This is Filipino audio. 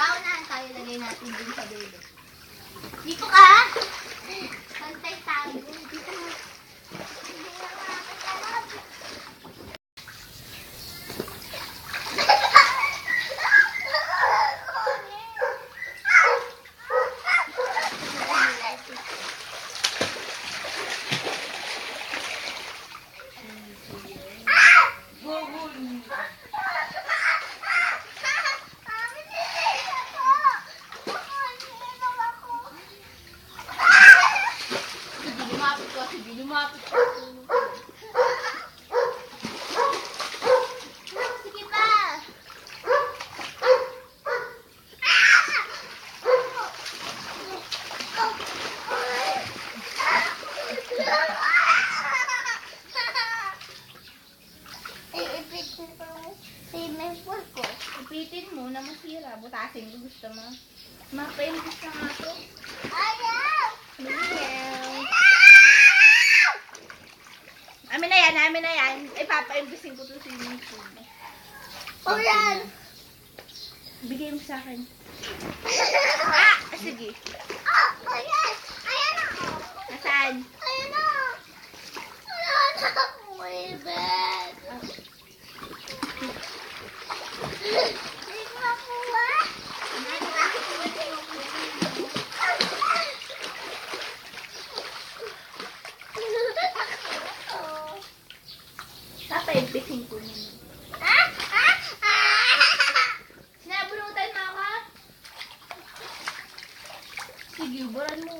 Paunahan tayo, lagay natin din sa dulo. Dito ka! Pantay tayo. Dito ka. Sige, lumapit lumapit ko. Sige pa! Iipitin ko si Maple ko. Ipitin mo na masira. Butasin ko gusto mo. Mapaimbis na nga to. Yan, amin na yan. Ipapaimbisin ko to sa swimming pool. O yan! Bigay mo sa akin. Ah! Sige. Ah! Ayan! Ayan na! Nasaan? Ayan na! Ayan na! May bed! Hindi ko makuha! Papaimbisin ko na. Ah! Ah! Ah! Sinabunutan mo ako? Sige, buran mo.